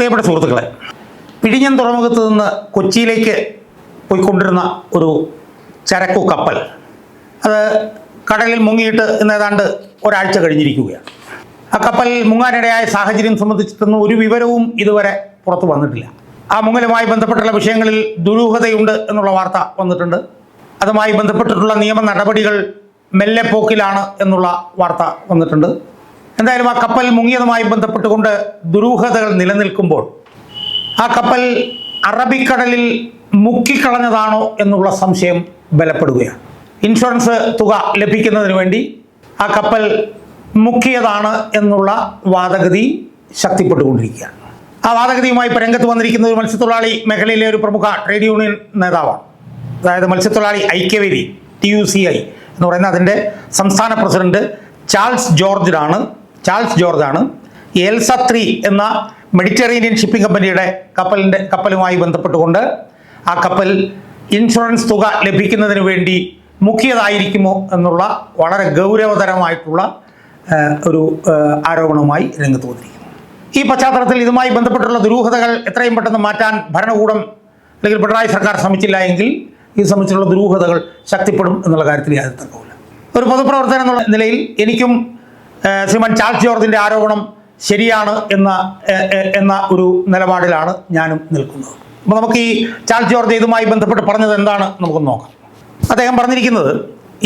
പ്രിയപ്പെട്ട സുഹൃത്തുക്കളെ പിടിഞ്ഞൻ തുറമുഖത്ത് നിന്ന് കൊച്ചിയിലേക്ക് പോയിക്കൊണ്ടിരുന്ന ഒരു ചരക്കു കപ്പൽ അത് കടലിൽ മുങ്ങിയിട്ട് ഇന്ന് ഏതാണ്ട് ഒരാഴ്ച കഴിഞ്ഞിരിക്കുകയാണ്. ആ കപ്പൽ മുങ്ങാനിടയായ സാഹചര്യം സംബന്ധിച്ചിട്ടൊന്നും ഒരു വിവരവും ഇതുവരെ പുറത്തു വന്നിട്ടില്ല. ആ മുങ്ങലുമായി ബന്ധപ്പെട്ടുള്ള വിഷയങ്ങളിൽ ദുരൂഹതയുണ്ട് എന്നുള്ള വാർത്ത വന്നിട്ടുണ്ട്. അതുമായി ബന്ധപ്പെട്ടിട്ടുള്ള നിയമ നടപടികൾ മെല്ലെ പോക്കിലാണ് എന്നുള്ള വാർത്ത വന്നിട്ടുണ്ട്. എന്തായാലും ആ കപ്പൽ മുങ്ങിയതുമായി ബന്ധപ്പെട്ടുകൊണ്ട് ദുരൂഹതകൾ നിലനിൽക്കുമ്പോൾ ആ കപ്പൽ അറബിക്കടലിൽ മുക്കിക്കളഞ്ഞതാണോ എന്നുള്ള സംശയം ബലപ്പെടുകയാണ്. ഇൻഷുറൻസ് തുക ലഭിക്കുന്നതിന് വേണ്ടി ആ കപ്പൽ മുക്കിയതാണ് എന്നുള്ള വാദഗതി ശക്തിപ്പെട്ടുകൊണ്ടിരിക്കുകയാണ്. ആ വാദഗതിയുമായി ഇപ്പം രംഗത്ത് വന്നിരിക്കുന്ന ഒരു മത്സ്യത്തൊഴിലാളി മേഖലയിലെ ഒരു പ്രമുഖ ട്രേഡ് യൂണിയൻ നേതാവാണ്. അതായത് മത്സ്യത്തൊഴിലാളി ഐക്യവേദി ടി യു സി ഐ എന്ന് പറയുന്ന അതിന്റെ സംസ്ഥാന പ്രസിഡന്റ് ചാൾസ് ജോർജാണ് ചാൾസ് ജോർജാണ്. എൽസ ത്രീ എന്ന മെഡിറ്ററേനിയൻ ഷിപ്പിംഗ് കമ്പനിയുടെ കപ്പലിന്റെ കപ്പലുമായി ബന്ധപ്പെട്ടുകൊണ്ട് ആ കപ്പൽ ഇൻഷുറൻസ് തുക ലഭിക്കുന്നതിന് വേണ്ടി മുക്കിയതായിരിക്കുമോ എന്നുള്ള വളരെ ഗൗരവതരമായിട്ടുള്ള ഒരു ആരോപണവുമായി രംഗത്ത് വന്നിരിക്കുന്നു. ഈ പശ്ചാത്തലത്തിൽ ഇതുമായി ബന്ധപ്പെട്ടുള്ള ദുരൂഹതകൾ എത്രയും പെട്ടെന്ന് മാറ്റാൻ ഭരണകൂടം അല്ലെങ്കിൽ പിണറായി സർക്കാർ ശ്രമിച്ചില്ല എങ്കിൽ ഇത് സംബന്ധിച്ചുള്ള ദുരൂഹതകൾ ശക്തിപ്പെടും എന്നുള്ള കാര്യത്തിൽ യാതൊരു തർക്കവുമില്ല. ഒരു പൊതുപ്രവർത്തനം എന്നുള്ള നിലയിൽ എനിക്കും ശ്രീമാൻ ചാൾസ് ജോർജിന്റെ ആരോപണം ശരിയാണ് എന്ന എന്ന ഒരു നിലപാടിലാണ് ഞാനും നിൽക്കുന്നത്. അപ്പോൾ നമുക്ക് ഈ ചാൾസ് ജോർജ് ഇതുമായി ബന്ധപ്പെട്ട് പറഞ്ഞത് എന്താണ് നമുക്കൊന്ന് നോക്കാം. അദ്ദേഹം പറഞ്ഞിരിക്കുന്നത്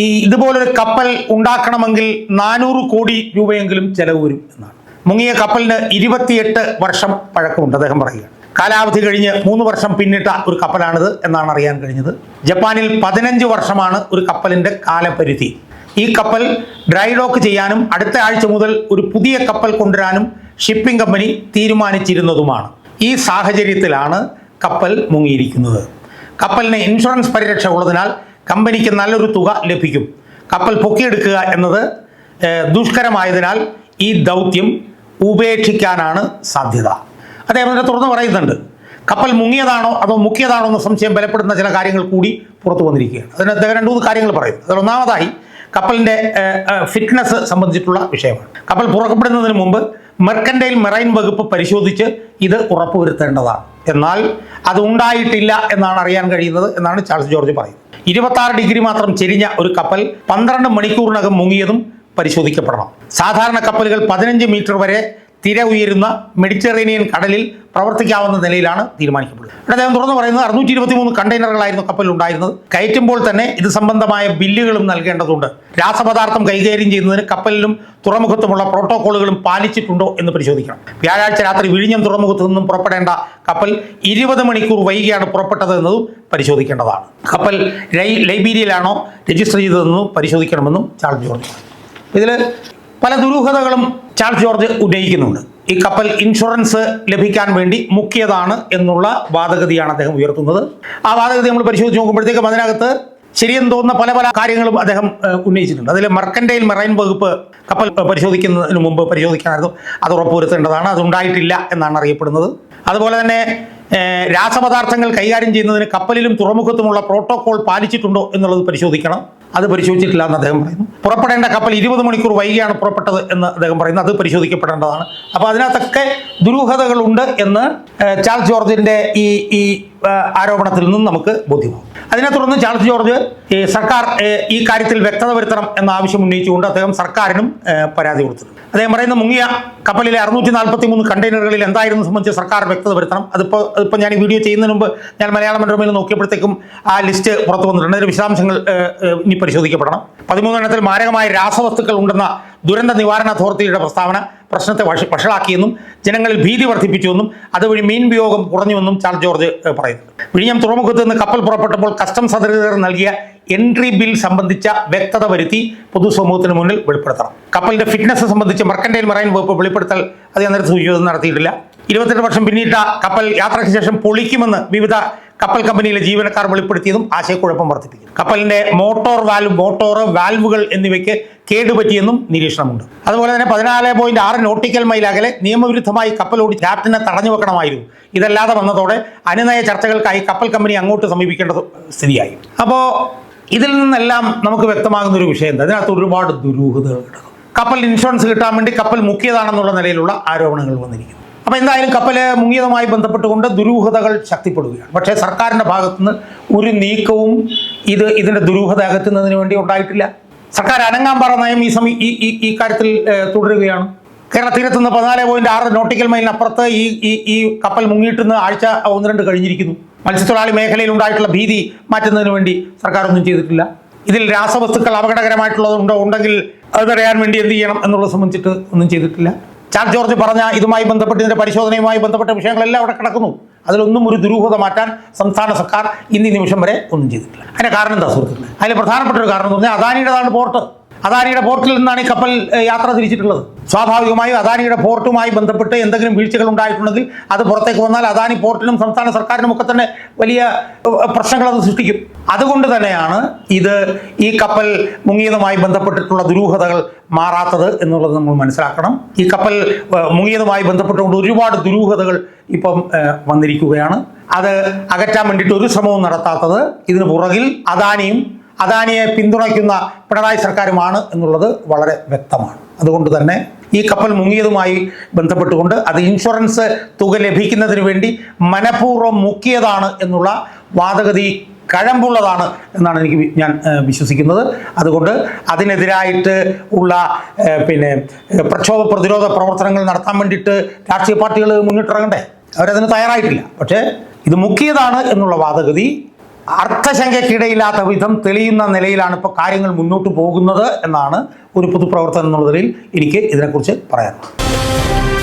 ഈ ഇതുപോലൊരു കപ്പൽ ഉണ്ടാക്കണമെങ്കിൽ നാനൂറ് കോടി രൂപയെങ്കിലും ചെലവ് വരും എന്നാണ്. മുങ്ങിയ കപ്പലിന് ഇരുപത്തിയെട്ട് വർഷം പഴക്കമുണ്ട് അദ്ദേഹം പറയുക കാലാവധി കഴിഞ്ഞ് മൂന്ന് വർഷം പിന്നിട്ട ഒരു കപ്പലാണിത് എന്നാണ് അറിയാൻ കഴിഞ്ഞത്. ജപ്പാനിൽ പതിനഞ്ച് വർഷമാണ് ഒരു കപ്പലിന്റെ കാലപരിധി. ഈ കപ്പൽ ഡ്രൈ ഡോക്ക് ചെയ്യാനും അടുത്ത ആഴ്ച മുതൽ ഒരു പുതിയ കപ്പൽ കൊണ്ടുവരാനും ഷിപ്പിംഗ് കമ്പനി തീരുമാനിച്ചിരുന്നതുമാണ്. ഈ സാഹചര്യത്തിലാണ് കപ്പൽ മുങ്ങിയിരിക്കുന്നത്. കപ്പലിന് ഇൻഷുറൻസ് പരിരക്ഷ ഉള്ളതിനാൽ കമ്പനിക്ക് നല്ലൊരു തുക ലഭിക്കും. കപ്പൽ പൊക്കിയെടുക്കുക എന്നത് ദുഷ്കരമായതിനാൽ ഈ ദൗത്യം ഉപേക്ഷിക്കാനാണ് സാധ്യത. അദ്ദേഹം അതിനെ തുറന്നു പറയുന്നുണ്ട്. കപ്പൽ മുങ്ങിയതാണോ അതോ മുക്കിയതാണോ എന്ന സംശയം ബലപ്പെടുന്ന ചില കാര്യങ്ങൾ കൂടി പുറത്തു വന്നിരിക്കുകയാണ്. അതിന് അദ്ദേഹം രണ്ട് മൂന്ന് കാര്യങ്ങൾ പറയും. അതിൽ ഒന്നാമതായി കപ്പലിന്റെ ഫിറ്റ്നസ് സംബന്ധിച്ചിട്ടുള്ള വിഷയമാണ്. കപ്പൽ പുറപ്പെടുന്നതിന് മുമ്പ് മെർക്കൻഡൈൽ മെറൈൻ വകുപ്പ് പരിശോധിച്ച് ഇത് ഉറപ്പുവരുത്തേണ്ടതാണ്. എന്നാൽ അത് ഉണ്ടായിട്ടില്ല എന്നാണ് അറിയാൻ കഴിയുന്നത് എന്നാണ് ചാൾസ് ജോർജ് പറയുന്നത്. ഇരുപത്തി ഡിഗ്രി മാത്രം ചെരിഞ്ഞ ഒരു കപ്പൽ പന്ത്രണ്ട് മണിക്കൂറിനകം മുങ്ങിയതും പരിശോധിക്കപ്പെടണം. സാധാരണ കപ്പലുകൾ പതിനഞ്ച് മീറ്റർ വരെ തിര ഉയരുന്ന മെഡിറ്ററേനിയൻ കടലിൽ പ്രവർത്തിക്കാവുന്ന നിലയിലാണ് തീരുമാനിക്കപ്പെടുന്നത്. അദ്ദേഹം തുറന്നു പറയുന്നത് അറുന്നൂറ്റി ഇരുപത്തി മൂന്ന് കണ്ടെയ്നറുകളായിരുന്നു കപ്പലിൽ ഉണ്ടായിരുന്നത്. കയറ്റുമ്പോൾ തന്നെ ഇത് സംബന്ധമായ ബില്ലുകളും നൽകേണ്ടതുണ്ട്. രാസപദാർത്ഥം കൈകാര്യം ചെയ്യുന്നതിന് കപ്പലിലും തുറമുഖത്തുമുള്ള പ്രോട്ടോകോളുകളും പാലിച്ചിട്ടുണ്ടോ എന്ന് പരിശോധിക്കണം. വ്യാഴാഴ്ച രാത്രി വിഴിഞ്ഞം തുറമുഖത്ത് നിന്നും പുറപ്പെടേണ്ട കപ്പൽ ഇരുപത് മണിക്കൂർ വൈകിയാണ് പുറപ്പെട്ടത് എന്നതും പരിശോധിക്കേണ്ടതാണ്. കപ്പൽ ലൈബീരിയയിലാണോ രജിസ്റ്റർ ചെയ്തതെന്നും പരിശോധിക്കണമെന്നും ചാർജ് ജോർജ് ഇതിൽ പല ദുരൂഹതകളും ചാൾസ് ജോർജ് ഉന്നയിക്കുന്നുണ്ട്. ഈ കപ്പൽ ഇൻഷുറൻസ് ലഭിക്കാൻ വേണ്ടി മുക്കിയതാണ് എന്നുള്ള വാദഗതിയാണ് അദ്ദേഹം ഉയർത്തുന്നത്. ആ വാദഗതി നമ്മൾ പരിശോധിച്ച് നോക്കുമ്പോഴത്തേക്കും അതിനകത്ത് ശരിയെന്ന് തോന്നുന്ന പല പല കാര്യങ്ങളും അദ്ദേഹം ഉന്നയിച്ചിട്ടുണ്ട്. അതിൽ മർക്കൻഡൈൽ മെറൈൻ വകുപ്പ് കപ്പൽ പരിശോധിക്കുന്നതിന് മുമ്പ് പരിശോധിക്കണമായിരുന്നു അത് ഉറപ്പുവരുത്തേണ്ടതാണ്. അതുണ്ടായിട്ടില്ല എന്നാണ് അറിയപ്പെടുന്നത്. അതുപോലെ തന്നെ രാസപദാർത്ഥങ്ങൾ കൈകാര്യം ചെയ്യുന്നതിന് കപ്പലിലും തുറമുഖത്തുമുള്ള പ്രോട്ടോകോൾ പാലിച്ചിട്ടുണ്ടോ എന്നുള്ളത് പരിശോധിക്കണം. അത് പരിശോധിച്ചിട്ടില്ല എന്ന് അദ്ദേഹം പറയുന്നു. പുറപ്പെടേണ്ട കപ്പൽ ഇരുപത് മണിക്കൂർ വൈകിയാണ് പുറപ്പെട്ടത് എന്ന് അദ്ദേഹം പറയുന്നു. അത് പരിശോധിക്കപ്പെടേണ്ടതാണ്. അപ്പോൾ അതിനകത്തൊക്കെ ദുരൂഹതകളുണ്ട് എന്ന് ചാൾസ് ജോർജിന്റെ ഈ ഈ ആരോപണത്തിൽ നിന്നും നമുക്ക് ബോധ്യമാകും. അതിനെ തുടർന്ന് ചാൾസ് ജോർജ് ഈ സർക്കാർ ഈ കാര്യത്തിൽ വ്യക്തത വരുത്തണം എന്ന ആവശ്യം ഉന്നയിച്ചുകൊണ്ട് അദ്ദേഹം സർക്കാരിനും പരാതി കൊടുത്തിട്ടുണ്ട്. അദ്ദേഹം പറയുന്ന മുങ്ങിയ കപ്പലിലെ അറുന്നൂറ്റി നാൽപ്പത്തി മൂന്ന് കണ്ടെയ്നറുകളിൽ എന്തായിരുന്നു സംബന്ധിച്ച് സർക്കാർ വ്യക്തത വരുത്തണം. അതിപ്പോൾ ഇപ്പോൾ ഞാൻ ഈ വീഡിയോ ചെയ്യുന്നതിന് മുമ്പ് ഞാൻ മലയാള മനോരമയിൽ നോക്കിയപ്പോഴത്തേക്കും ആ ലിസ്റ്റ് പുറത്തു വന്നിട്ടുണ്ട്. അതിന്റെ വിശദാംശങ്ങൾ ഇനി പരിശോധിക്കപ്പെടണം. പതിമൂന്നെണ്ണത്തിൽ മാരകമായ രാസവസ്തുക്കൾ ഉണ്ടെന്ന ദുരന്ത നിവാരണ അതോറിറ്റിയുടെ പ്രസ്താവന പ്രശ്നത്തെ വഷ വഷളാക്കിയെന്നും ജനങ്ങളിൽ ഭീതി വർദ്ധിപ്പിച്ചുവെന്നും അതുവഴി മീൻ ഉപയോഗം കുറഞ്ഞുവെന്നും ചാൾസ് ജോർജ് പറയുന്നു. വിഴിഞ്ഞം തുറമുഖത്ത് നിന്ന് കപ്പൽ പുറപ്പെട്ടപ്പോൾ കസ്റ്റംസ് അധികൃതർ നൽകിയ എൻട്രി ബിൽ സംബന്ധിച്ച വ്യക്തത വരുത്തി പൊതുസമൂഹത്തിന് മുന്നിൽ വെളിപ്പെടുത്തണം. കപ്പലിന്റെ ഫിറ്റ്നസ് സംബന്ധിച്ച് മർക്കൻഡൈൽ മറൈൻ വകുപ്പ് വെളിപ്പെടുത്തൽ അതേ നേരത്തെ സൂചിച്ചത് നടത്തിയിട്ടില്ല. ഇരുപത്തെട്ട് വർഷം പിന്നിട്ട കപ്പൽ യാത്രയ്ക്ക് ശേഷം പൊളിക്കുമെന്ന് വിവിധ കപ്പൽ കമ്പനിയിലെ ജീവനക്കാർ വെളിപ്പെടുത്തിയതും ആശയക്കുഴപ്പം വർദ്ധിപ്പിക്കും കപ്പലിന്റെ മോട്ടോർ വാൽവ് മോട്ടോർ വാൽവുകൾ എന്നിവയ്ക്ക് കേടുപറ്റിയെന്നും നിരീക്ഷണമുണ്ട്. അതുപോലെ തന്നെ പതിനാല് പോയിന്റ് ആറ് നോട്ടിക്കൽ മൈൽ അകലെ നിയമവിരുദ്ധമായി കപ്പലോടി ക്യാപ്റ്റനെ തടഞ്ഞു വെക്കണമായിരുന്നു. ഇതല്ലാതെ വന്നതോടെ അനുനയ ചർച്ചകൾക്കായി കപ്പൽ കമ്പനി അങ്ങോട്ട് സമീപിക്കേണ്ട സ്ഥിതിയായി. അപ്പോൾ ഇതിൽ നിന്നെല്ലാം നമുക്ക് വ്യക്തമാകുന്ന ഒരു വിഷയം എന്താ? അതിനകത്ത് ഒരുപാട് ദുരൂഹതകൾ കപ്പൽ ഇൻഷുറൻസ് കിട്ടാൻ വേണ്ടി കപ്പൽ മുക്കിയതാണെന്നുള്ള നിലയിലുള്ള ആരോപണങ്ങൾ വന്നിരിക്കുന്നു. അപ്പോൾ എന്തായാലും കപ്പൽ മുങ്ങിയതുമായി ബന്ധപ്പെട്ടുകൊണ്ട് ദുരൂഹതകൾ ശക്തിപ്പെടുകയാണ്. പക്ഷേ സർക്കാരിന്റെ ഭാഗത്തുനിന്ന് ഒരു നീക്കവും ഇത് ഇതിന്റെ ദുരൂഹത അകറ്റുന്നതിന് വേണ്ടി ഉണ്ടായിട്ടില്ല. സർക്കാർ അനങ്ങാൻ പറ നയം ഈ സമയം ഈ ഈ ഈ കാര്യത്തിൽ തുടരുകയാണ്. കേരള തീരത്ത് നിന്ന് പതിനാല് പോയിന്റ് ആറ് നോട്ടിക്കൽ മൈലിനപ്പുറത്ത് ഈ ഈ ഈ കപ്പൽ മുങ്ങിയിട്ടെന്ന് ആഴ്ച ഒന്ന് രണ്ട് കഴിഞ്ഞിരിക്കുന്നു. മത്സ്യത്തൊഴിലാളി മേഖലയിൽ ഉണ്ടായിട്ടുള്ള ഭീതി മാറ്റുന്നതിന് വേണ്ടി സർക്കാർ ഒന്നും ചെയ്തിട്ടില്ല. ഇതിൽ രാസവസ്തുക്കൾ അപകടകരമായിട്ടുള്ളത് ഉണ്ടോ ഉണ്ടെങ്കിൽ അത് തടയാൻ വേണ്ടി എന്ത് ചെയ്യണം എന്നുള്ളത് സംബന്ധിച്ചിട്ട് ഒന്നും ചെയ്തിട്ടില്ല. ചാർജ് ജോർജ് പറഞ്ഞ ഇതുമായി ബന്ധപ്പെട്ട് ഇതിന്റെ പരിശോധനയുമായി ബന്ധപ്പെട്ട വിഷയങ്ങളെല്ലാം അവിടെ കിടക്കുന്നു. അതിലൊന്നും ഒരു ദുരൂഹത മാറ്റാൻ സംസ്ഥാന സർക്കാർ ഇന്ന് നിമിഷം വരെ ഒന്നും ചെയ്തിട്ടില്ല. അതിന്റെ കാരണം എന്താ സുഹൃത്തുക്കളെ? അതിൽ പ്രധാനപ്പെട്ട ഒരു കാരണം എന്ന് പറഞ്ഞാൽ അദാനിയുടേതാണ് പോർട്ട്. അദാനിയുടെ പോർട്ടിൽ നിന്നാണ് ഈ കപ്പൽ യാത്ര തിരിച്ചിട്ടുള്ളത്. സ്വാഭാവികമായും അദാനിയുടെ പോർട്ടുമായി ബന്ധപ്പെട്ട് എന്തെങ്കിലും വീഴ്ചകൾ ഉണ്ടായിട്ടുണ്ടെങ്കിൽ അത് പുറത്തേക്ക് വന്നാൽ അദാനി പോർട്ടിനും സംസ്ഥാന സർക്കാരിനും ഒക്കെ തന്നെ വലിയ പ്രശ്നങ്ങൾ അത് സൃഷ്ടിക്കും. അതുകൊണ്ട് തന്നെയാണ് ഇത് ഈ കപ്പൽ മുങ്ങിയതുമായി ബന്ധപ്പെട്ടിട്ടുള്ള ദുരൂഹതകൾ മാറാത്തത് എന്നുള്ളത് നമ്മൾ മനസ്സിലാക്കണം. ഈ കപ്പൽ മുങ്ങിയതുമായി ബന്ധപ്പെട്ടുകൊണ്ട് ഒരുപാട് ദുരൂഹതകൾ ഇപ്പം വന്നിരിക്കുകയാണ്. അത് അകറ്റാൻ വേണ്ടിയിട്ട് ഒരു ശ്രമവും നടത്താത്തത് ഇതിന് പുറകിൽ അദാനിയും അദാനിയെ പിന്തുണയ്ക്കുന്ന പിണറായി സർക്കാരുമാണ് എന്നുള്ളത് വളരെ വ്യക്തമാണ്. അതുകൊണ്ട് തന്നെ ഈ കപ്പൽ മുങ്ങിയതുമായി ബന്ധപ്പെട്ടുകൊണ്ട് അത് ഇൻഷുറൻസ് തുക ലഭിക്കുന്നതിന് വേണ്ടി മനഃപൂർവം മുക്കിയതാണ് എന്നുള്ള വാദഗതി കഴമ്പുള്ളതാണ് എന്നാണ് എനിക്ക് ഞാൻ വിശ്വസിക്കുന്നത്. അതുകൊണ്ട് അതിനെതിരായിട്ട് ഉള്ള പിന്നെ പ്രക്ഷോഭ പ്രതിരോധ പ്രവർത്തനങ്ങൾ നടത്താൻ വേണ്ടിയിട്ട് രാഷ്ട്രീയ പാർട്ടികൾ മുന്നിട്ടിറങ്ങണ്ടേ? അവരതിന് തയ്യാറായിട്ടില്ല. പക്ഷേ ഇത് മുക്കിയതാണ് എന്നുള്ള വാദഗതി അർത്ഥശങ്കയ്ക്കിടയില്ലാത്ത വിധം തെളിയുന്ന നിലയിലാണ് ഇപ്പോൾ കാര്യങ്ങൾ മുന്നോട്ട് പോകുന്നത് എന്നാണ് ഒരു പൊതുപ്രവർത്തനം എന്നുള്ള നിലയിൽ എനിക്ക് ഇതിനെക്കുറിച്ച് പറയാനുള്ളത്.